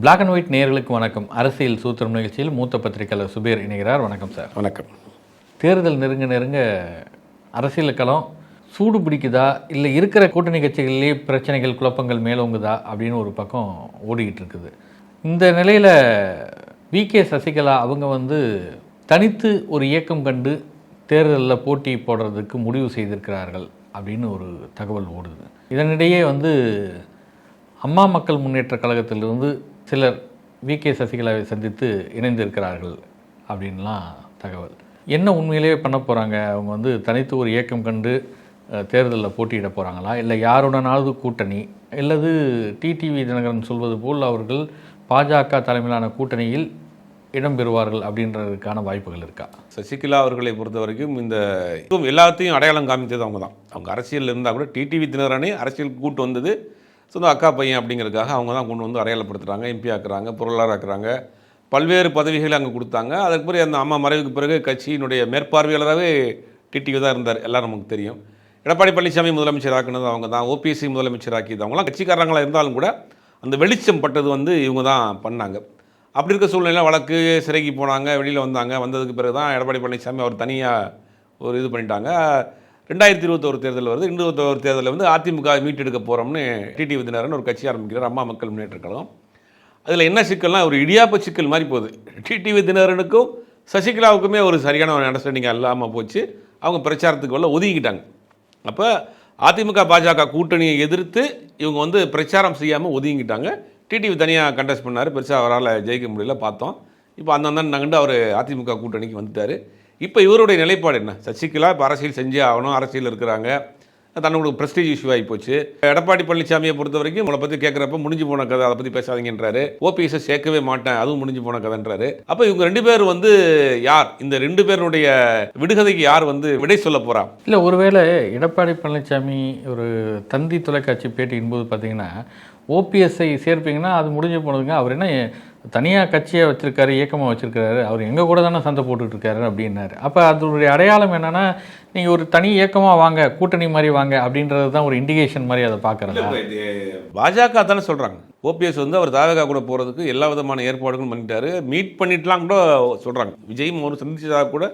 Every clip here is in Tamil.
Black அண்ட் ஒயிட் நேயர்களுக்கு வணக்கம். அரசியல் சூத்திரம் நிகழ்ச்சியில் மூத்த பத்திரிகையாளர் சுபேர் இணைகிறார். வணக்கம் சார். வணக்கம். தேர்தல் நெருங்க நெருங்க அரசியல் களம் சூடு பிடிக்குதா? இல்லை இருக்கிற கூட்டணி கட்சிகளிலே பிரச்சனைகள் குழப்பங்கள் மேலோங்குதா? அப்படின்னு ஒரு பக்கம் ஓடிக்கிட்டு இருக்குது. இந்த நிலையில் வி. கே. சசிகலா அவங்க வந்து தனித்து ஒரு இயக்கம் கண்டு தேர்தலில் போட்டி போடுறதுக்கு முடிவு செய்திருக்கிறார்கள் அப்படின்னு ஒரு தகவல் ஓடுது. இதனிடையே வந்து அம்மா மக்கள் முன்னேற்ற கழகத்திலிருந்து சிலர் வி கே சசிகலாவை சந்தித்து இணைந்திருக்கிறார்கள் அப்படின்லாம் தகவல். என்ன உண்மையிலேயே பண்ண போகிறாங்க அவங்க வந்து தனித்து ஒரு இயக்கம் கண்டு தேர்தலில் போட்டியிட போகிறாங்களா இல்லை யாருடனாவது கூட்டணி? அல்லது டிடிவி தினகரன் சொல்வது போல் அவர்கள் பாஜக தலைமையிலான கூட்டணியில் இடம்பெறுவார்கள் அப்படின்றதுக்கான வாய்ப்புகள் இருக்கா? சசிகலா அவர்களை பொறுத்த வரைக்கும் இந்த எல்லாத்தையும் அடையாளம் காமித்தது அவங்க தான். அவங்க அரசியலில் இருந்தால் கூட டிடிவி தினகரனே அரசியலுக்கு கூட்டு வந்தது சொந்த அக்கா பையன் அப்படிங்கிறதுக்காக அவங்க தான் கொண்டு வந்து அடையாளப்படுத்துகிறாங்க எம்பி ஆக்குறாங்க பொருளாளர் ஆக்குறாங்க. பல்வேறு பதவிகள் அங்கே கொடுத்தாங்க. அதுக்கு பிறகு அந்த அம்மா மறைவுக்கு பிறகு கட்சியினுடைய மேற்பார்வையாளராகவே டிடிவி தான் இருந்தார். எல்லாம் நமக்கு தெரியும். எடப்பாடி பழனிசாமி முதலமைச்சர் ஆக்குனது அவங்க தான். ஓபிஎஸ்சி முதலமைச்சர் ஆக்கியது அவங்களாம் கட்சிக்காரங்களாக இருந்தாலும் கூட அந்த வெளிச்சம் பட்டது வந்து இவங்க தான் பண்ணாங்க. அப்படி இருக்க சூழ்நிலை வழக்கு சிறைக்கு போனாங்க வெளியில் வந்தாங்க. வந்ததுக்கு பிறகு தான் எடப்பாடி பழனிசாமி அவர் தனியாக ஒரு இது பண்ணிட்டாங்க. ரெண்டாயிரத்தி இருபத்தோரு தேர்தல் வருது. இருபத்தோரு தேர்தலில் வந்து அதிமுக மீட்டெடுக்க போகிறோம்னு டிடி விதினரன் ஒரு கட்சி ஆரம்பிக்கிறார். அம்மா மக்கள் முன்னேற்ற கழகம். அதில் என்ன சிக்கல்னால் ஒரு இடியாப்ப சிக்கல் மாதிரி போகுது. டிடிவி விதினரனுக்கும் சசிகலாவுக்குமே ஒரு சரியான ஒரு அண்டர்ஸ்டாண்டிங் இல்லாமல் போச்சு. அவங்க பிரச்சாரத்துக்கு வரல ஒதுங்கிட்டாங்க அப்போ அதிமுக பாஜக கூட்டணியை எதிர்த்து இவங்க வந்து பிரச்சாரம் செய்யாமல் ஒதுங்கிட்டாங்க டிடிவி தனியாக கண்டெஸ்ட் பண்ணார். பெருசாக அவரால் ஜெயிக்க முடியல பார்த்தோம். இப்போ அந்த நகண்டு அவர் அதிமுக கூட்டணிக்கு வந்துட்டார். இப்போ இவருடைய நிலைப்பாடு என்ன? சசிகலா இப்போ அரசியல் செஞ்சே ஆகணும் அரசியல் இருக்கிறாங்க. தன்னோட ப்ரெஸ்டீஜ் இஷ்யூ ஆகி போச்சு. எடப்பாடி பழனிசாமியை பொறுத்த வரைக்கும் உங்களை பற்றி கேட்குறப்ப முடிஞ்சு போன கதை அதை பற்றி பேசாதீங்கன்றாரு. ஓபிஎஸ்ஸை சேர்க்கவே மாட்டேன் அதுவும் முடிஞ்சு போன கதைன்றாரு. அப்போ இவங்க ரெண்டு பேர் வந்து யார்? இந்த ரெண்டு பேருடைய விடுகதைக்கு யார் வந்து விடை சொல்ல போகிறான் இல்லை ஒருவேளை எடப்பாடி பழனிசாமி ஒரு தந்தி தொலைக்காட்சி பேட்டியின் போது பார்த்தீங்கன்னா ஓபிஎஸ்ஐ சேர்ப்பீங்கன்னா அது முடிஞ்சு போனதுங்க. அவர் என்ன தனியாக கட்சியை வச்சுருக்காரு இயக்கமாக வச்சுருக்காரு. அவர் எங்கள் கூட தானே சண்டை போட்டுட்ருக்காரு அப்படின்னாரு. அப்போ அதனுடைய அடையாளம் என்னென்னா நீங்கள் ஒரு தனி இயக்கமாக வாங்க கூட்டணி மாதிரி வாங்க அப்படின்றது தான் ஒரு இண்டிகேஷன் மாதிரி அதை பார்க்குறாங்க பாஜக தானே சொல்கிறாங்க ஓபிஎஸ் வந்து அவர் தாவகா கூட போகிறதுக்கு எல்லா விதமான ஏற்பாடுகளும் பண்ணிட்டாரு. மீட் பண்ணிட்டுலாம் கூட சொல்கிறாங்க விஜயும் ஒரு சந்திச்சதாக கூட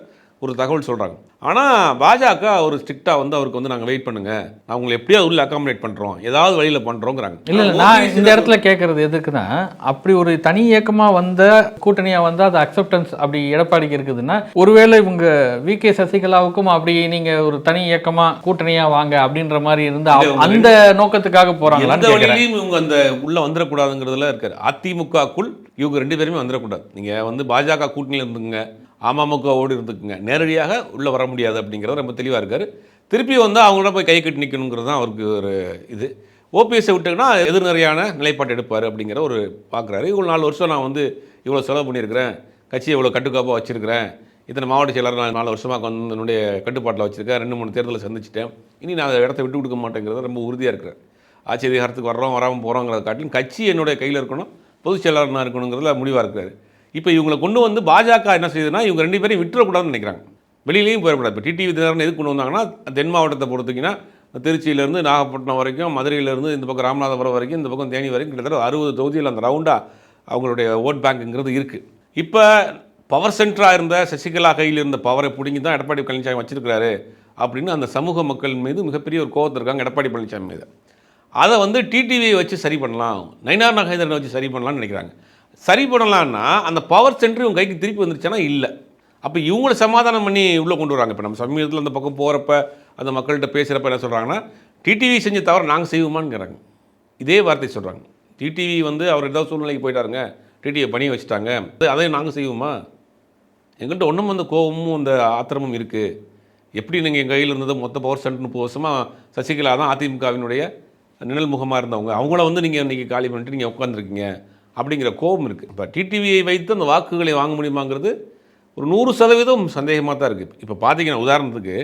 ஒரு தகவல் சொல்றாங்க. ஆனா பாஜக ஒரு ஸ்ட்ரிக்டா வந்து அவருக்கு வந்து நாங்க வெயிட் பண்ணுங்க. நான் உங்களை எப்படியாவது உள்ள அகாமடேட் பண்றோம். ஏதாவது வழியில பண்றோங்கிறாங்க. இல்லை நான் இந்த இடத்துல கேட்குறது எதுக்குன்னா அப்படி ஒரு தனி இயக்கமாக வந்த கூட்டணியாக வந்தால் அது அக்செப்டன்ஸ் அப்படி எடப்பாடிக்கு இருக்குதுன்னா ஒருவேளை இவங்க வி. கே. சசிகலாவுக்கும் அப்படி நீங்கள் ஒரு தனி இயக்கமாக கூட்டணியாக வாங்க அப்படின்ற மாதிரி இருந்து அவ- இல்ல, அந்த நோக்கத்துக்காக போகிறாங்களான்னு வழியிலையும் இவங்க அந்த உள்ள வந்துடக்கூடாதுங்கிறதுல இருக்காரு. அதிமுகக்குள் இவங்க ரெண்டு பேருமே வந்துடக்கூடாது. நீங்க வந்து பாஜக கூட்டணியில் இருந்துங்க. அமமுகவோடு இருந்துக்குங்க. நேரடியாக உள்ளே வர முடியாது அப்படிங்கிறது ரொம்ப தெளிவாக இருக்கார். திருப்பி வந்து அவங்களோட போய் கை கட்டி நிற்கணுங்கிறது தான் அவருக்கு ஒரு இது. ஓபிஎஸ்ஸை விட்டுங்கன்னா எதிர்நிறையான நிலைப்பாடு எடுப்பார் அப்படிங்கிற ஒரு பார்க்குறாரு இவ்வளோ நாலு வருஷம் நான் வந்து இவ்வளோ செலவு பண்ணியிருக்கிறேன். கட்சியை இவ்வளோ கட்டுக்காப்பாக வச்சுருக்கிறேன். இத்தனை மாவட்ட செயலாளர் நான் நாலு வருஷமாக வந்து என்னுடைய கட்டுப்பாட்டில் வச்சுருக்கேன். ரெண்டு மூணு தேர்தலை சந்திச்சிட்டேன். இனி நான் இடத்த விட்டு கொடுக்க மாட்டேங்கிறத ரொம்ப உறுதியாக இருக்கிறேன் ஆட்சி அதிகாரத்துக்கு வர்றோம் வராமல் போகிறோங்கிறத காட்டிலும் கட்சி என்னுடைய கையில் இருக்கணும். பொதுச் செயலாளர் நான் இருக்கணுங்கிறதுல முடிவாக இருக்கிறாரு. இப்போ இவங்களை கொண்டு வந்து பாஜக என்ன செய்யுதுன்னா இவங்க ரெண்டு பேரையும் விட்டுறக்கூடாதுன்னு நினைக்கிறாங்க. வெளியிலையும் போயிடக்கூடாது. இப்போ டிடிவி தினகரன் எதுக்கு கொண்டு வந்தாங்கன்னா தென் மாவட்டத்தை பொறுத்தீங்கன்னா திருச்சியிலேருந்து நாகப்பட்டினம் வரைக்கும் மதுரையிலேருந்து இந்த பக்கம் ராமநாதபுரம் வரைக்கும் இந்த பக்கம் தேனி வரைக்கும் கிட்டத்தட்ட அறுபது தொகுதியில் அந்த ரவுண்டாக அவங்களுடைய ஓட் பேங்க்குங்கிறது இருக்குது இப்போ பவர் சென்டராக இருந்த சசிகலா கையில் இருந்த பவரை பிடுங்கி தான் எடப்பாடி பழனிசாமி வச்சிருக்கிறாரு அப்படின்னு அந்த சமூக மக்கள் மீது மிகப்பெரிய ஒரு கோவத்தில் இருக்காங்க எடப்பாடி பழனிசாமி மீது. அதை வந்து டிடிவியை வச்சு சரி பண்ணலாம். நயினார் நாகேந்திரனை வச்சு சரி பண்ணலாம்னு நினைக்கிறாங்க. சரி பண்ணலான்னா அந்த பவர் சென்டர் இவங்க கைக்கு திருப்பி வந்துருச்சுன்னா இல்லை. அப்போ இவங்களை சமாதானம் பண்ணி உள்ளே கொண்டு வராங்க. இப்போ நம்ம சமீபத்தில் அந்த பக்கம் போகிறப்ப அந்த மக்கள்கிட்ட பேசுகிறப்ப என்ன சொல்கிறாங்கன்னா டிடிவி செஞ்ச தவிர நாங்கள் செய்வோமான்ங்கிறாங்க இதே வார்த்தை சொல்கிறாங்க டிடிவி வந்து அவர் ஏதாவது சூழ்நிலைக்கு போயிட்டாருங்க. டிடிவியை பணியை வச்சுட்டாங்க. அதையும் நாங்கள் செய்வோமா? எங்கள்கிட்ட ஒன்றும் அந்த கோபமும் அந்த ஆத்திரமும் இருக்குது எப்படி நீங்கள் எங்கள் கையில் இருந்தது? மொத்த பவர் சென்டர் முப்பது வருஷமாக சசிகலா தான் அதிமுகவினுடைய நிழல் முகமாக இருந்தவங்க. அவங்கள வந்து நீங்கள் இன்றைக்கி காலி பண்ணிட்டு நீங்கள் உட்காந்துருக்கீங்க அப்படிங்கிற கோபம் இருக்குது இப்போ டிடிவியை வைத்து அந்த வாக்குகளை வாங்க முடியுமாங்கிறது ஒரு நூறு சதவீதம் சந்தேகமாக தான் இருக்குது இப்போ பார்த்தீங்கன்னா உதாரணத்துக்கு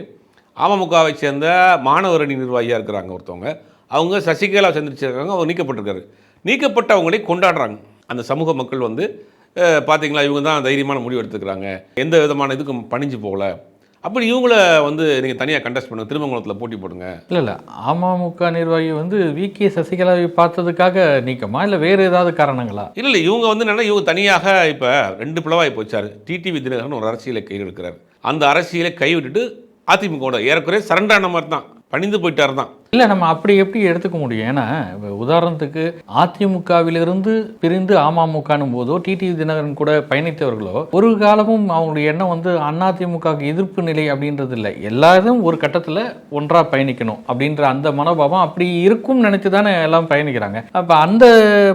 அமமுகவை சேர்ந்த மாணவர் அணி நிர்வாகியாக இருக்கிறாங்க ஒருத்தவங்க. அவங்க சசிகலா சந்திச்சிருக்காங்க அவர் நீக்கப்பட்டிருக்காரு. நீக்கப்பட்ட அவங்களே கொண்டாடுறாங்க. அந்த சமூக மக்கள் வந்து பார்த்தீங்களா இவங்க தான் தைரியமான முடிவு எடுத்துக்கிறாங்க. எந்த விதமான இதுக்கும் பணிஞ்சு போகல. அப்படி இவங்கள வந்து நீங்கள் தனியாக கண்டெஸ்ட் பண்ணுங்க. திருமங்கலத்தில் போட்டி போடுங்க. இல்லை இல்லை அமமுக நிர்வாகி வந்து வி. கே. சசிகலாவை பார்த்ததுக்காக நீக்கமா? இல்லை வேறு ஏதாவது காரணங்களா? இல்லை இல்லை இவங்க வந்து என்னன்னா இவங்க தனியாக இப்போ ரெண்டு பிளவாய் போச்சாரு. டிடிவி தினகரன் ஒரு அரசியலை கையில் எடுக்கிறார் அந்த அரசியலை கைவிட்டுட்டு அதிமுக ஏறக்குறைய சரண்டான மாதிரி தான் பணிந்து போயிட்டார் தான் இல்லை நம்ம அப்படி எப்படி எடுத்துக்க முடியும்? ஏன்னா உதாரணத்துக்கு அதிமுகவிலிருந்து பிரிந்து அமமுகனும் போதோ டிடிவி தினகரன் கூட பயணித்தவர்களோ ஒரு காலமும் அவங்களுடைய எண்ணம் வந்து அதிமுக எதிர்ப்பு நிலை அப்படின்றது இல்லை. எல்லாரும் ஒரு கட்டத்தில் ஒன்றா பயணிக்கணும் அப்படின்ற அந்த மனோபாவம் அப்படி இருக்கும் நினைச்சு தானே எல்லாம் பயணிக்கிறாங்க. அப்போ அந்த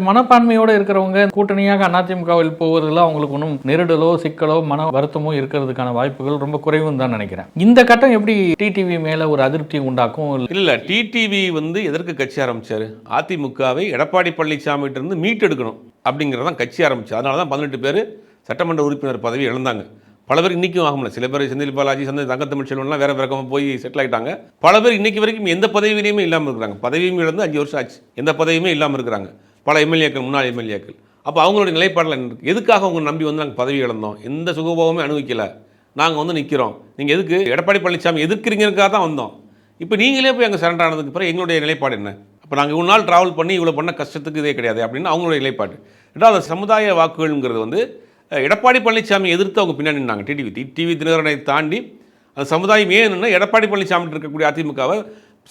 மனப்பான்மையோட இருக்கிறவங்க கூட்டணியாக அதிமுகவில் போவதில் அவங்களுக்கு ஒன்றும் நெருடலோ சிக்கலோ மன வருத்தமோ இருக்கிறதுக்கான வாய்ப்புகள் ரொம்ப குறைவுன்னு தான் நினைக்கிறேன். இந்த கட்டம் எப்படி டிடிவி மேல ஒரு அதிருப்தி உண்டாக்கும்? இல்லை டிடிவி வந்து எதற்கு கட்சி ஆரம்பித்தார் அதிமுகவை எடப்பாடி பழனிசாமிகிட்ட இருந்து மீட்டெடுக்கணும் அப்படிங்கிறது தான் கட்சி ஆரம்பிச்சு அதனால தான் பதினெட்டு பேர் சட்டமன்ற உறுப்பினர் பதவி இழந்தாங்க. பல பேர் இன்றைக்கும் ஆகல சில பேர் செந்தில் பாலாஜி சந்தை தங்கத்தமிழ் செல்வன்லாம் வேறு பக்கமாக போய் செட்டில் ஆகிட்டாங்க பல பேர் இன்றைக்கு வரைக்கும் எந்த பதவியிலையுமே இல்லாமல் இருக்கிறாங்க. பதவியும் இழந்து அஞ்சு வருஷம் ஆச்சு. எந்த பதவியுமே இல்லாமல் இருக்கிறாங்க. பல எம்எல்ஏக்கள் முன்னாள் எம்எல்ஏக்கள். அப்போ அவங்களுடைய நிலைப்பாடில் என்ன எதுக்காக அவங்க நம்பி வந்து நாங்கள் பதவி இழந்தோம்? எந்த சுகபோகமே அனுபவிக்கல. நாங்கள் வந்து நிற்கிறோம் நீங்கள் எதுக்கு? எடப்பாடி பழனிசாமி எதிர்க்கிறீங்கிறதுக்காக தான் வந்தோம். இப்போ நீங்களே போய் அங்கே சரண்டர் ஆனதுக்கு பிறகு எங்களுடைய நிலைப்பாடு என்ன? அப்போ நாங்கள் இவ்வளோ நாள் ட்ராவல் பண்ணி இவ்வளோ பண்ண கஷ்டத்துக்கு இதே கிடையாது அப்படின்னு அவங்களுடைய நிலைப்பாடு. ரெண்டாவது சமுதாய வாக்குகள்ங்கிறது வந்து எடப்பாடி பழனிசாமி எதிர்த்து அவங்க பின்னாடி நின்னாங்க. டிடிவி டிவி தினகரனை தாண்டி அந்த சமுதாயம் ஏன்னா எடப்பாடி பழனிசாமி இருக்கக்கூடிய அதிமுகவை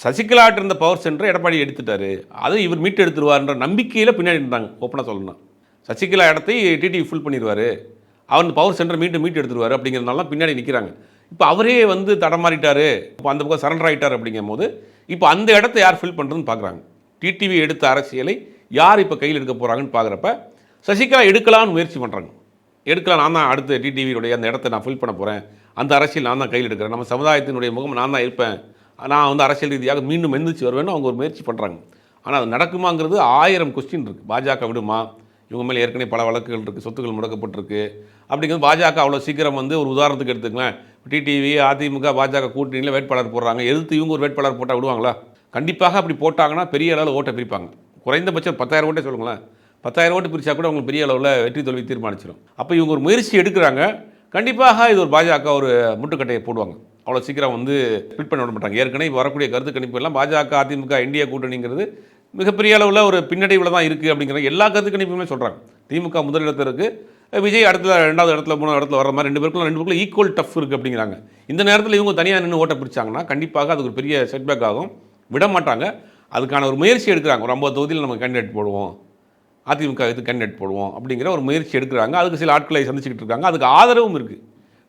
சசிகலாட்டு இருந்த பவர் சென்டரை எடப்பாடி எடுத்துட்டாரு. அது இவர் மீட்டு எடுத்துருவார்ன்ற நம்பிக்கையில் பின்னாடி இருந்தாங்க ஓப்பனாக சொல்லணும் சசிகலா இடத்தை டிடிவி ஃபுல் பண்ணிடுவார் அவர் பவர் சென்டர் மீண்டும் மீட்டு எடுத்துருவார் அப்படிங்கிறதுனால பின்னாடி நிற்கிறாங்க இப்போ அவரே வந்து தடமாறிட்டாரு. இப்போ அந்த பக்கம் சரண்டர் ஆகிட்டார் அப்படிங்கும் போது இப்போ அந்த இடத்த யார் ஃபில் பண்ணுறதுன்னு பார்க்குறாங்க. டிடிவி எடுத்த அரசியலை யார் இப்போ கையில் எடுக்க போகிறாங்கன்னு பார்க்குறப்ப சசிகலா எடுக்கலாம்னு முயற்சி பண்ணுறாங்க எடுக்கலாம் நான் தான் அடுத்த டிடிவியுடைய அந்த இடத்த நான் ஃபில் பண்ண போகிறேன் அந்த அரசியல் நான் தான் கையில் எடுக்கிறேன். நம்ம சமுதாயத்தினுடைய முகம் நான் தான் இருப்பேன். நான் வந்து அரசியல் ரீதியாக மீண்டும் எந்திரிச்சு வருவேன்னு அவங்க ஒரு முயற்சி பண்ணுறாங்க ஆனால் அது நடக்குமாங்கிறது ஆயிரம் கொஸ்டின் இருக்குது பாஜக விடுமா? இவங்க மேலே ஏற்கனவே பல வழக்குகள் இருக்குது சொத்துக்கள் முடக்கப்பட்டிருக்கு. அப்படிங்கிறது பாஜக அவ்வளோ சீக்கிரம் வந்து ஒரு உதாரணத்துக்கு எடுத்துக்கலாம் டிடிவி அதிமுக பாஜக கூட்டணியில் வேட்பாளர் போடுறாங்க. எதிர்த்து இவங்க ஒரு வேட்பாளர் போட்டால் விடுவாங்களா? கண்டிப்பாக அப்படி போட்டாங்கன்னா பெரிய அளவில் ஓட்டை பிரிப்பாங்க. குறைந்தபட்சம் பத்தாயிரம் ஓட்டே சொல்லுங்களேன். பத்தாயிரம் ஓட்டு பிரித்தா கூட அவங்களுக்கு பெரிய அளவில் வெற்றி தோல்வி தீர்மானிச்சிடும் அப்போ இவங்க ஒரு முயற்சி எடுக்கிறாங்க. கண்டிப்பாக இது ஒரு பாஜக ஒரு முட்டுக்கட்டையை போடுவாங்க. அவ்வளோ சீக்கிரம் வந்து ஃபிட் பண்ண விட மாட்டாங்க. ஏற்கனவே இப்போ வரக்கூடிய கருத்து கணிப்பு எல்லாம் பாஜக அதிமுக இந்தியா கூட்டணிங்கிறது மிகப்பெரிய அளவில் ஒரு பின்னடைவில் தான் இருக்குது அப்படிங்கிற எல்லா கருத்து கணிப்புமே சொல்கிறாங்க திமுக முதலிடத்தில் இருக்குது விஜய் அடுத்த ரெண்டாவது இடத்துல மூணாவது இடத்துல வர மாதிரி ரெண்டு பேருக்குள்ள ரெண்டு பேருக்குள்ள ஈக்குவல் டஃப் இருக்குது அப்படிங்கிறாங்க. இந்த நேரத்தில் இவங்க தனியாக நின்று ஓட்ட பிடிச்சாங்கன்னா கண்டிப்பாக அதுக்கு ஒரு பெரிய செட்பேக் ஆகும். விட மாட்டாங்க. அதுக்கான ஒரு முயற்சி எடுக்கிறாங்க. ஒரு ஐம்பது தொகுதியில் நம்ம கேண்டிடேட் போடுவோம். அதிமுக இது கேண்டிடேட் போடுவோம் அப்படிங்கிற ஒரு முயற்சி எடுக்கிறாங்க. அதுக்கு சில ஆட்களை சந்திச்சுக்கிட்டு இருக்காங்க. அதுக்கு ஆதரவும் இருக்குது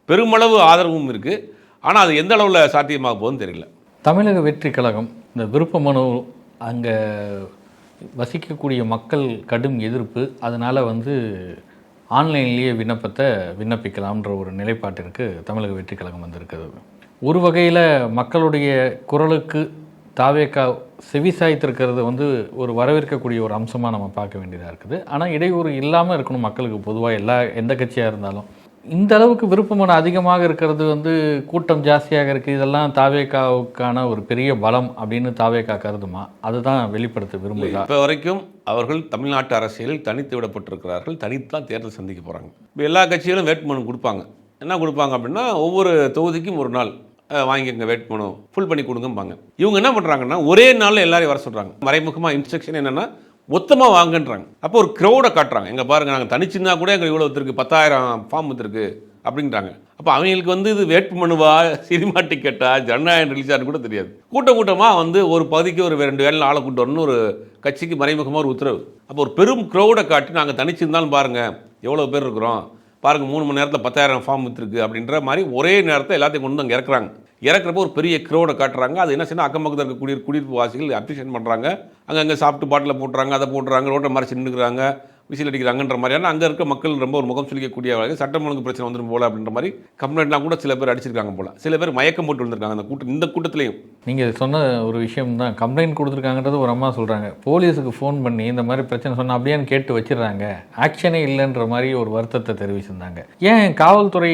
பெருமளவு ஆதரவும் இருக்குது ஆனால் அது எந்த அளவில் சாத்தியமாக போகுதுன்னு தெரியல. தமிழக வெற்றி கழகம் இந்த விருப்ப மனு அங்கே வசிக்கக்கூடிய மக்கள் கடும் எதிர்ப்பு. அதனால் வந்து ஆன்லைன்லேயே விண்ணப்பத்தை விண்ணப்பிக்கலாம்ன்ற ஒரு நிலைப்பாட்டிற்கு தமிழக வெற்றி கழகம் வந்திருக்கிறது. ஒரு வகையில் மக்களுடைய குரலுக்கு தாவேக்கா செவிசாய்த்திருக்கிறது வந்து ஒரு வரவேற்கக்கூடிய ஒரு அம்சமாக நம்ம பார்க்க வேண்டியதாக இருக்குது. ஆனால் இடையூறு இல்லாமல் இருக்கணும் மக்களுக்கு பொதுவாக எல்லா எந்த கட்சியாக இருந்தாலும். இந்த அளவுக்கு விருப்பமான அதிகமாக இருக்கிறது வந்து கூட்டம் ஜாஸ்தியாக இருக்குது இதெல்லாம் தாவேக்காவுக்கான ஒரு பெரிய பலம் அப்படின்னு தாவேக்கா கருதுமா? அதுதான் வெளிப்படுத்த விரும்புகிறார் இப்போ வரைக்கும் அவர்கள் தமிழ்நாட்டு அரசியலில் தனித்து விடப்பட்டிருக்கிறார்கள். தனித்து தான் தேர்தல் சந்திக்க போகிறாங்க இப்போ எல்லா கட்சிகளும் வேட்புமனு கொடுப்பாங்க. என்ன கொடுப்பாங்க அப்படின்னா ஒவ்வொரு தொகுதிக்கும் ஒரு நாள் வாங்கிக்கங்க வேட்புமனு ஃபுல் பண்ணி கொடுங்கம்பாங்க. இவங்க என்ன பண்ணுறாங்கன்னா ஒரே நாளில் எல்லாரையும் வர சொல்கிறாங்க மறைமுகமாக இன்ஸ்ட்ரக்ஷன் என்னென்னா மொத்தமாக வாங்கன்றாங்க. அப்போ ஒரு க்ரௌடை காட்டுறாங்க. எங்கே பாருங்கள் நாங்கள் தனிச்சுன்னா கூட எங்களுக்கு இவ்வளோ வித்துருக்கு பத்தாயிரம் ஃபார்ம் வந்துருக்கு அப்படின்றாங்க. அப்போ அவங்களுக்கு வந்து இது வேட்பு மனுவா சினிமா டிக்கெட்டா ஜனநாயகம் ரிலீஸான்னு கூட தெரியாது. கூட்டம் கூட்டமாக வந்து ஒரு பகுதிக்கு ஒரு ரெண்டு வேலை ஆளை கூட்டு வரணும்னு ஒரு கட்சிக்கு மறைமுகமாக ஒரு உத்தரவு. அப்போ ஒரு பெரும் க்ரௌடை காட்டி நாங்கள் தனிச்சிருந்தாலும் பாருங்கள் எவ்வளோ பேர் இருக்கிறோம். பாருங்கள் மூணு மணி நேரத்தில் பத்தாயிரம் ஃபார்ம் வித்துருக்கு அப்படின்ற மாதிரி ஒரே நேரத்தில் எல்லாத்தையும் கொண்டு வந்து அங்கே இறக்குறாங்க. இறக்குறப்போ ஒரு பெரிய க்ரௌடை காட்டுறாங்க. அது என்ன செய்யணும் அக்கம் பக்கத்தில் இருக்க குடியிரு குடியிருப்பு வாசிகள் அப்ரிஷியேட் பண்ணுறாங்க அங்கங்கே சாப்பிட்டு பாட்டில் போட்டுறாங்க அதை போட்டுறாங்க ரோட்டை மறைச்சு நின்றுக்கிறாங்க விசில் அடிக்கிறாங்கன்ற மாதிரியான அங்கே இருக்க மக்கள் ரொம்ப ஒரு முகம் சுளிக்கக்கூடிய வகையில் சட்டம் ஒழுங்கு பிரச்சனை வந்துடும் போல அப்படின்ற மாதிரி கம்ப்ளைண்ட்லாம் கூட சில பேர் அடிச்சிருக்காங்க போல. சில பேர் மயக்கம் போட்டு வந்திருக்காங்க அந்த கூட்டம் இந்த கூட்டத்திலையும். நீங்கள் சொன்ன ஒரு விஷயம் தான் கம்ப்ளைண்ட் கொடுத்துருக்காங்கன்றது ஒரு அம்மா சொல்கிறாங்க போலீஸுக்கு ஃபோன் பண்ணி இந்த மாதிரி பிரச்சனை சொன்னால் அப்படியான்னு கேட்டு வச்சிடுறாங்க. ஆக்ஷனே இல்லைன்ற மாதிரி ஒரு வருத்தத்தை தெரிவிச்சிருந்தாங்க. ஏன் காவல்துறை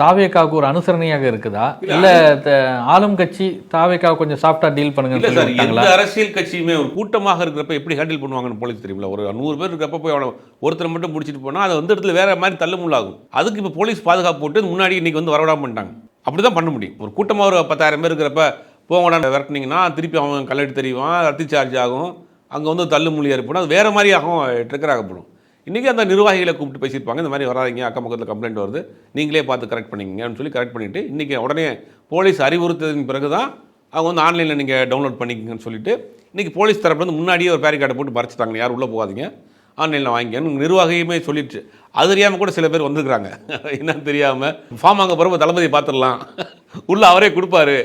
தாவேக்காவுக்கு ஒரு அனுசரணையாக இருக்குதா? இல்லை ஆளும் கட்சி தாவேக்காவை கொஞ்சம் சாஃப்டாக டீல் இல்ல பண்ணுங்கன்னு சார் எந்த அரசியல் கட்சியுமே ஒரு கூட்டமாக இருக்கிறப்ப எப்படி ஹேண்டில் பண்ணுவாங்கன்னு போலீஸ் தெரியுமில்ல. ஒரு நூறு பேர் இருக்கிறப்ப போய் அவனை ஒருத்தரை மட்டும் பிடிச்சிட்டு போனால் அது வந்து இடத்துல வேற மாதிரி தள்ளுமுள்ளாகும் அதுக்கு இப்போ போலீஸ் பாதுகாப்பு போட்டு முன்னாடி இன்னைக்கு வந்து வரவிடாம பண்ணிட்டாங்க. அப்படி தான் பண்ண முடியும். ஒரு கூட்டமாக ஒரு பத்தாயிரம் பேர் இருக்கிறப்ப போங்கடான்னு விரட்டினீங்கன்னா திருப்பி அவன் கல்லெட்டு தெரிவான் ரத்தி சார்ஜ் ஆகும். அங்கே வந்து தள்ளுமொழி ஏற்படும் அது வேறு மாதிரி ஆகும் ட்ரிக்கர் ஆகப்படும். இன்றைக்கி அந்த நிர்வாகிகளை கூப்பிட்டு பேசியிருப்பாங்க. இந்த மாதிரி வராதீங்க அக்கம் பக்கத்தில் கம்ப்ளைண்ட் வருது. நீங்களே பார்த்து கரெக்ட் பண்ணிக்கங்கன்னு சொல்லி கரெக்ட் பண்ணிவிட்டு இன்றைக்கி உடனே போலீஸ் அறிவுறுத்ததின் பிறகு தான் அவங்க வந்து ஆன்லைனில் நீங்கள் டவுன்லோட் பண்ணிக்கங்கன்னு சொல்லிட்டு இன்றைக்கி போலீஸ் தரப்பு வந்து முன்னாடியே ஒரு பேரிகார்டை போட்டு மறைச்சிட்டாங்க யாரும் உள்ளே போகாதீங்க. ஆன்லைனில் வாங்கிக்கணும் நிர்வாகியுமே சொல்லிடுச்சு அது தெரியாமல் கூட சில பேர் வந்திருக்கிறாங்க. என்னன்னு தெரியாமல் ஃபார்ம் வாங்க போகிறப்ப தளபதியை பார்த்துடலாம். உள்ள அவரே கொடுப்பாரு.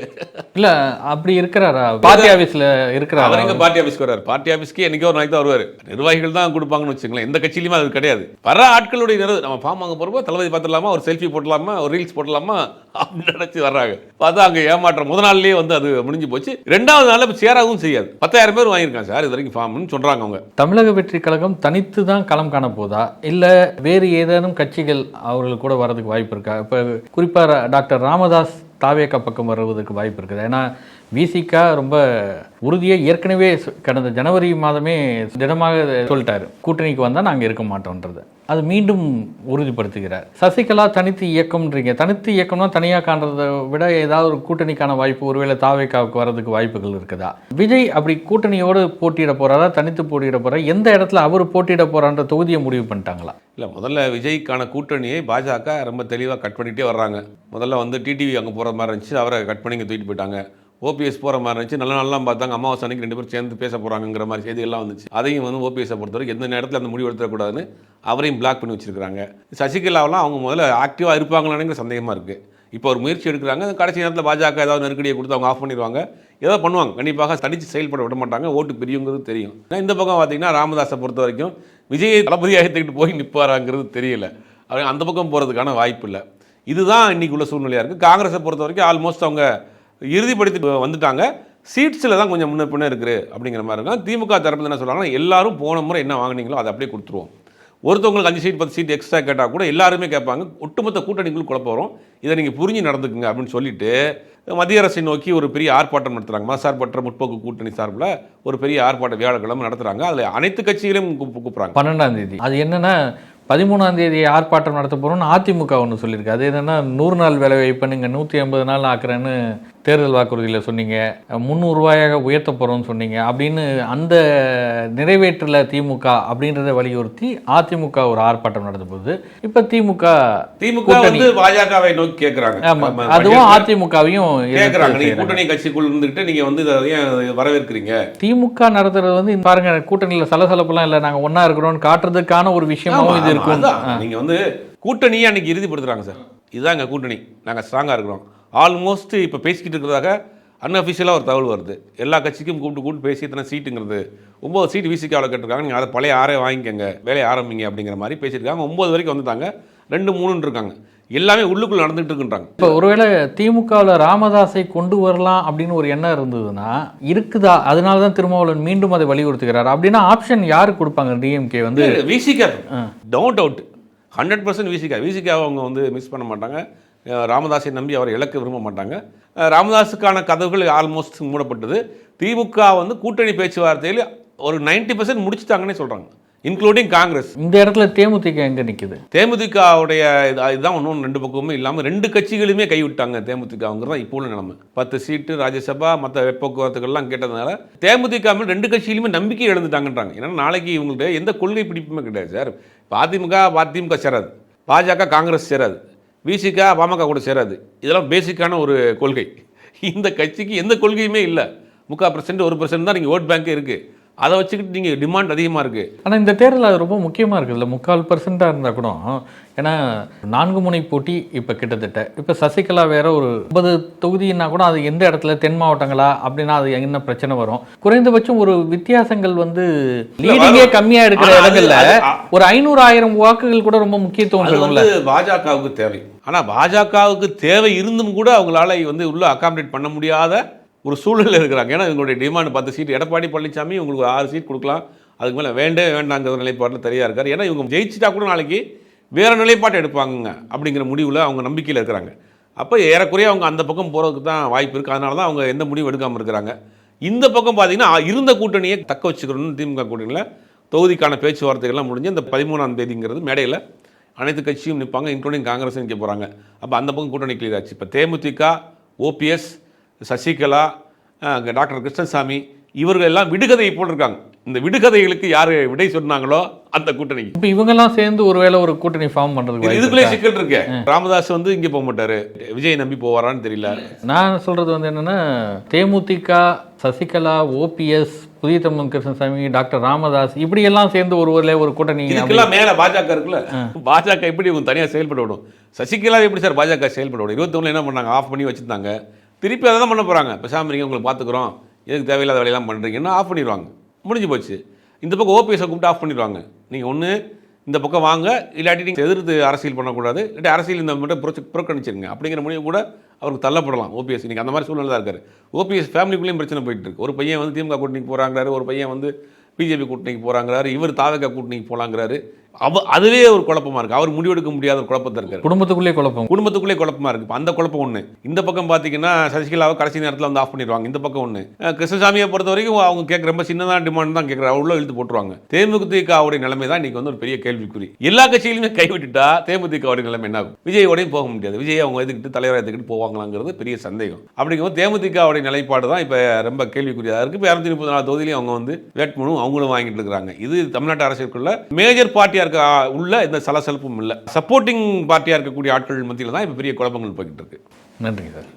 இல்ல அப்படி இருக்கிறாரா? பார்ட்டி ஆபீஸ்ல அவர் இருக்கிறாரா எங்க பார்ட்டி ஆஃபீஸ்க்கு வர்றாரு பார்ட்டி ஆஃபீஸ்க்கு என்னைக்கோ ஒரு நாளைக்கு தான் வருவார். நிர்வாகிகள் தான் கொடுப்பாங்கன்னு வச்சுங்களேன் எந்த கட்சியிலுமே அது கிடையாது. வர ஆட்களுடைய நிறு நம்ம ஃபார்ம் வாங்க போகிறப்போ தளபதி பார்த்துடலாமா? ஒரு செல்ஃபி போட்டலாமா ஒரு ரீல்ஸ் போட்டலாமா அப்படின்னு நினச்சி வர்றாங்க. பார்த்தா அங்கே ஏமாற்றம். முதல் நாள்லயே வந்து அது முடிஞ்சு போச்சு. ரெண்டாவது இப்போ சேராகவும் செய்யாது. பத்தாயிரம் பேர் வாங்கியிருக்காங்க சார். இது வரைக்கும் ஃபார்ம்னு சொல்கிறாங்க அவங்க. தமிழக வெற்றி கழகம் தனித்து தான் களம் காண போதா? இல்ல வேறு ஏதேனும் கட்சிகள் அவர்கள் கூட வரதுக்கு வாய்ப்பு இருக்கா? இப்ப குறிப்பா டாக்டர் ராமதாஸ் தாவேக்கா பக்கம் வருவதற்கு வாய்ப்பு இருக்குது. ஏன்னா விசிகா ரொம்ப உறுதியாக ஏற்கனவே கடந்த ஜனவரி மாதமே திடமாக சொல்லிட்டாரு. கூட்டணிக்கு வந்தால் நாங்கள் இருக்க மாட்டோன்றது அது மீண்டும் உறுதிப்படுத்துகிறார். சசிகலா தனித்து இயக்கம்ன்றீங்க. தனித்து இயக்கம்னா தனியாக காண்றதை விட ஏதாவது ஒரு கூட்டணிக்கான வாய்ப்பு ஒருவேளை தாவேக்காவுக்கு வரதுக்கு வாய்ப்புகள் இருக்குதா? விஜய் அப்படி கூட்டணியோடு போட்டியிட போகிறாரா தனித்து போட்டியிட போகிறா எந்த இடத்துல அவர் போட்டியிட போகிறான்ற தொகுதியை முடிவு பண்ணிட்டாங்களா? இல்லை முதல்ல விஜய்க்கான கூட்டணியை பாஜக ரொம்ப தெளிவாக கட் பண்ணிகிட்டே வர்றாங்க. முதல்ல வந்து டிடிவி அங்கே போகிற மாதிரி இருந்துச்சு அவரை கட் பண்ணி தூக்கிட்டு போயிட்டாங்க. ஓபிஎஸ் போகிற மாதிரி இருந்துச்சு. நல்ல நாள்லாம் பார்த்தாங்க. அமாவாசை அன்னைக்கு ரெண்டு பேரும் சேர்ந்து பேச போகிறாங்கிற மாதிரி செய்திகள்லாம் வந்துச்சு. அதையும் வந்து ஓபிஎஸை பொறுத்தவரைக்கும் எந்த நேரத்தில் அந்த முடிவு எடுத்துடக்கூடாதுன்னு அவரையும் பிளாக் பண்ணி வச்சுருக்காங்க சசிகலாவெல்லாம் அவங்க முதல்ல ஆக்டிவாக இருப்பாங்களானுங்கிற சந்தேகமாக இருக்குது இப்போ ஒரு முயற்சி எடுக்கிறாங்க. கடைசி நேரத்தில் பாஜக ஏதாவது நெருக்கடியை கொடுத்து அவங்க ஆஃப் பண்ணிடுவாங்க. ஏதோ பண்ணுவாங்க. கண்டிப்பாக தனிச்சு செயல்பட விட மாட்டாங்க. ஓட்டு பெரியங்கிறது தெரியும். ஏன்னா இந்த பக்கம் பார்த்தீங்கன்னா ராமதாஸை பொறுத்த வரைக்கும் விஜயை தளபதியாக எடுத்துக்கிட்டு போய் நிற்பாராங்கிறது தெரியல. அவங்க அந்த பக்கம் போகிறதுக்கான வாய்ப்பு இல்லை. இதுதான் இன்னைக்கு உள்ள சூழ்நிலையாக இருக்குது காங்கிரஸை பொறுத்த வரைக்கும் ஆல்மோஸ்ட் அவங்க இறுதிப்படுத்தி வந்துட்டாங்க. சீட்ஸில் தான் கொஞ்சம் முன்ன பின்ன இருக்குது அப்படிங்கிற மாதிரி இருக்கும். திமுக தரப்புல என்ன சொல்கிறாங்கன்னா எல்லாரும் போன முறை என்ன வாங்குனீங்களோ அதை அப்படியே கொடுத்துருவோம். ஒருத்தவங்களுக்கு அஞ்சு சீட் பத்து சீட் எக்ஸ்ட்ரா கேட்டால் கூட எல்லாருமே கேட்பாங்க. ஒட்டுமொத்த கூட்டணிக்குள் குழப்பம் வரும். இதை நீங்கள் புரிஞ்சு நடந்துக்குங்க அப்படின்னு சொல்லிட்டு மத்திய அரசை நோக்கி ஒரு பெரிய ஆர்ப்பாட்டம் நடத்துகிறாங்க மதசார்பற்ற முற்போக்கு கூட்டணி சார்பில் ஒரு பெரிய ஆர்ப்பாட்டம் வியாழக்கிழமை நடத்துகிறாங்க அதில் அனைத்து கட்சிகளையும் கூப்பிட்றாங்க. பன்னெண்டாம் தேதி. அது என்னென்னா பதிமூணாம் தேதி ஆர்ப்பாட்டம் நடத்த போகிறோம்னு அதிமுக ஒன்று சொல்லியிருக்கு. அது என்னென்னா நூறு நாள் வேலை வாய்ப்பை நீங்கள் நூற்றி ஐம்பது நாள் ஆக்குறேன்னு தேர்தல் வாக்குறுதியில் சொன்னீங்க முந்நூறு ரூபாயாக உயர்த்த போறோம்னு சொன்னீங்க அப்படின்னு அந்த நிறைவேற்றல திமுக அப்படின்றத வலியுறுத்தி அதிமுக ஒரு ஆர்ப்பாட்டம் நடந்த போது இப்போ திமுக திமுக. வந்து பாஜகவை நோக்கி கேட்குறாங்க அதுவும் எதிர்த்து கேட்குறாங்க நீங்கள். கூட்டணி கட்சிக்குள் இருந்துக்கிட்டு நீங்கள் வந்து இதை வரவேற்கிறீங்க? திமுக நடத்துறது வந்து பாருங்க கூட்டணியில் சலசலப்பெல்லாம் இல்லை நாங்கள் ஒண்ணா இருக்கிறோம்னு காட்டுறதுக்கான ஒரு விஷயமாவும் இது இருக்கும். நீங்க வந்து கூட்டணியை அன்னைக்கு இறுதிப்படுத்துறாங்க சார். இதுதான் எங்க கூட்டணி. நாங்க ஸ்ட்ராங்கா இருக்கிறோம். ஆல்மோஸ்ட் இப்போ பேசிக்கிட்டு இருக்கிறதாக அன்அஃபிஷியலாக ஒரு தகவல் வருது. எல்லா கட்சிக்கும் கூப்பிட்டு கூப்பிட்டு பேசி இத்தனை சீட்டுங்கிறது. ஒம்பது சீட்டு விசிக்காவில் கேட்டிருக்காங்க. நீங்கள் அதை பழைய ஆறே வாங்கிக்கங்க. வேலையை ஆரம்பிங்க அப்படிங்கிற மாதிரி பேசியிருக்காங்க. ஒம்பது வரைக்கும் வந்துட்டாங்க. ரெண்டு மூணுன்னு இருக்காங்க. எல்லாமே உள்ளுக்குள்ள நடந்துகிட்டு இருக்குன்றாங்க. இப்போ ஒருவேளை திமுகவில் ராமதாஸை கொண்டு வரலாம் அப்படின்னு ஒரு எண்ணம் இருந்ததுன்னா இருக்குதா? அதனால தான் திருமாவளவன் மீண்டும் அதை வலியுறுத்துகிறார். அப்படின்னா ஆப்ஷன் யாருக்கு கொடுப்பாங்க? டிஎம்கே வந்து Visika doubt out hundred percent Visika விசிகாவை அவங்க வந்து மிஸ் பண்ண மாட்டாங்க. ராமதாஸை நம்பி அவரை இழக்க விரும்ப மாட்டாங்க. ராமதாஸுக்கான கதவுகள் ஆல்மோஸ்ட் மூடப்பட்டது. திமுக வந்து கூட்டணி பேச்சுவார்த்தையில் ஒரு 90% பர்சன்ட் முடிச்சுட்டாங்கன்னே சொல்கிறாங்க இன்க்ளூடிங் காங்கிரஸ். இந்த இடத்துல தேமுதிக எங்க நிக்குது? தேமுதிகவுடைய இது- இதுதான் ஒன்றும் ரெண்டு பக்கமுமே இல்லாமல் ரெண்டு கட்சிகளுமே கைவிட்டாங்க தேமுதிகங்கிறது தான் இப்போ உள்ள நிலைமை. பத்து சீட்டு ராஜ்யசபா மற்ற போக்குவரத்துகள்லாம் கேட்டதுனால தேமுதிக மேல் ரெண்டு கட்சியிலுமே நம்பிக்கை இழந்துட்டாங்கன்றாங்க. ஏன்னா நாளைக்கு இவங்கள்ட்ட எந்த கொள்கை பிடிப்புமே கிடையாது சார். இப்ப அதிமுக அதிமுக சேராது. பாஜக காங்கிரஸ் சேராது. விசிகா பாமக கூட சேராது. இதெல்லாம் பேசிக்கான ஒரு கொள்கை. இந்த கட்சிக்கு எந்த கொள்கையுமே இல்லை. முக்கால் பர்சன்ட் ஒரு பர்சன்ட் தான் நீங்கள் ஓட் பேங்க்கே இருக்குது அதை வச்சுக்கிட்டு நீங்கள் டிமாண்ட் அதிகமாக இருக்குது ஆனா இந்த தேர்தல் அது ரொம்ப முக்கியமா இருக்குதுல்ல. முக்கால் பர்சன்டாக இருந்தால் கூட ஏன்னா நான்கு முனை போட்டி இப்போ கிட்டத்தட்ட. இப்போ சசிகலா வேற ஒரு ஒன்பது தொகுதின்னா கூட அது எந்த இடத்துல தென் மாவட்டங்களா அப்படின்னா அது என்ன பிரச்சனை வரும்? குறைந்தபட்சம் ஒரு வித்தியாசங்கள் வந்து லீடிங்கே வரும். கம்மியா இருக்கிற இடங்கள்ல ஒரு ஐநூறு ஆயிரம் வாக்குகள் கூட ரொம்ப முக்கியத்துவம் பாஜகவுக்கு தேவை. ஆனால் பாஜகவுக்கு தேவை இருந்தும் கூட அவங்களால வந்து உள்ள அகாமடேட் பண்ண முடியாத ஒரு சூழ்நிலை இருக்கிறாங்க. ஏன்னா இவங்களுடைய டிமாண்ட் பத்து சீட் எடப்பாடி பழனிசாமி உங்களுக்கு ஆறு சீட் கொடுக்கலாம். அதுக்கு மேலே வேண்டவே வேண்டாங்கிற நிலைப்பாட்டில் தெரியா இருக்கார். ஏன்னா இவங்க ஜெயிச்சிட்டா கூட நாளைக்கு வேறு நிலைப்பாட்டை எடுப்பாங்க அப்படிங்கிற முடிவில் அவங்க நம்பிக்கையில் இருக்கிறாங்க. அப்போ ஏறக்குறைய அவங்க அந்த பக்கம் போகிறதுக்கு தான் வாய்ப்பு இருக்குது அதனால தான் அவங்க எந்த முடிவும் எடுக்காமல் இருக்கிறாங்க. இந்த பக்கம் பார்த்தீங்கன்னா இருந்த கூட்டணியை தக்க வச்சுக்கணும்னு திமுக கூட்டணியில் தொகுதிக்கான பேச்சுவார்த்தைகள்லாம் முடிஞ்சு இந்த பதிமூணாம் தேதிங்கிறது மேடையில் அனைத்து கட்சியும் நிற்பாங்க இன்க்ளூடிங் காங்கிரஸ் நிற்க போகிறாங்க அப்போ அந்த பக்கம் கூட்டணி கிளியர் ஆச்சு. இப்போ தேமுதிக ஓபிஎஸ் சசிகலா டாக்டர் கிருஷ்ணசாமி இவர்கள் எல்லாம் விடுகதையை போட்டிருக்காங்க. இந்த விடுகதைகளுக்கு யார் விடை சொன்னாங்களோ அந்த கூட்டணிக்கு இப்போ இவங்கெல்லாம் சேர்ந்து ஒருவேளை ஒரு கூட்டணி ஃபார்ம் வாய்ப்பு இதுக்குள்ளே? சிக்கல் இருக்கு. ராமதாஸ் வந்து இங்கே போக மாட்டாரு. விஜய் நம்பி போவாரான்னு தெரியல. நான் சொல்றது வந்து என்னன்னா தேமுதிக சசிகலா ஓபிஎஸ் புதிய தமிழ் கிருஷ்ணசாமி டாக்டர் ராமதாஸ் இப்படி எல்லாம் சேர்ந்து ஒரு ஒருல ஒரு கூட்டணி இதுக்கெல்லாம் மேல பாஜக இருக்குல்ல? பாஜக எப்படி இவங்க தனியா செயல்பட விடும்? சசிகலா எப்படி சார் பாஜக செயல்பட விடும்? இருபத்தொன்னுல என்ன பண்ணாங்க? ஆஃப் பண்ணி வச்சிருந்தாங்க. திருப்பி அதை தான் பண்ண போகிறாங்க பேசாம இருங்க உங்களுக்கு பார்த்துக்குறோம். எதுக்கு தேவையில்லாத வேலையெல்லாம் பண்ணுறீங்கன்னு ஆஃப் பண்ணிடுவாங்க. முடிஞ்சு போச்சு. இந்த பக்கம் ஓபிஎஸை கூப்பிட்டு ஆஃப் பண்ணிடுவாங்க. நீங்கள் ஒன்று இந்த பக்கம் வாங்க. இல்லாட்டி நீங்கள் எதிர்த்து அரசியல் பண்ணக்கூடாது. இல்லாட்டி அரசியல் இந்த மட்டும் புறச்சு புறக்கணிச்சிருங்க. அப்படிங்கிற முடிவு கூட அவருக்கு தள்ளப்படலாம் ஓபிஎஸ். இன்றைக்கி அந்த மாதிரி சூழ்நிலை தான் இருக்காரு. ஓபிஎஸ் ஃபேமிலிக்குள்ளேயும் பிரச்சனை போயிட்டு இருக்கு. ஒரு பையன் வந்து திமுக கூட்டணிக்கு போகிறாங்கிறாரு ஒரு பையன் வந்து பிஜேபி கூட்டணிக்கு போகிறாங்கிறாரு இவர் தாவக கூட்டணிக்கு போகலாங்கிறாரு அவ அதுவே ஒரு குழப்பமா இருக்கு. அவர் முடிவெடுக்க முடியாத ஒரு குழப்பத்தை இருக்காரு. குடும்பத்துக்குள்ளே குழப்பம். குடும்பத்துக்குள்ளே குழப்பமா இருக்கு. அந்த குழப்பம் ஒண்ணு. இந்த பக்கம் பாத்தீங்கன்னா சசிகலாவை கடைசி நேரத்துல வந்து ஆஃப் பண்ணிடுவாங்க. இந்த பக்கம் அஹ் கிருஷ்ணசாமியை பொறுத்த வரைக்கும் அவங்க கேட்க ரொம்ப சின்னதாக டிமாண்ட் தான் கேட்குறாங்க உள்ள இழுத்து போட்டுருவாங்க. தேமுதிகவுடைய நிலைமை தான் இன்னைக்கு வந்து ஒரு பெரிய கேள்விக்குறி. எல்லா கட்சியிலுமே கைவிட்டுட்டா தேமுதிகவுடைய நிலைமை என்ன ஆகும்? விஜயோடையும் போக முடியாது. விஜய் அவங்க எதுக்கிட்டு தலைவரை எதுக்கிட்டு போவாங்களாங்கிறது பெரிய சந்தேகம். அப்படிங்கும்போது தேமுதிகவுடைய நிலைப்பாடு தான் இப்போ ரொம்ப கேள்விக்குரியதாக இருக்கு. இப்போ இரநூத்தி முப்பத்தி நாலு தொகுதியிலையும் அவங்க வந்து வேட்புமனு அவங்களும் வாங்கிட்டு இருக்காங்க இது தமிழ்நாட்டு அரசியலுக்குள்ள மேஜர் பார்ட்டியா இருக்க. உள்ள இந்த சலசலப்பும் இல்லை. சப்போர்ட்டிங் பார்ட்டியா இருக்கக்கூடிய ஆட்கள் மத்தியில் தான் இப்போ பெரிய குழப்பங்கள் போய்கிட்டு இருக்கு. நன்றிங்க சார்.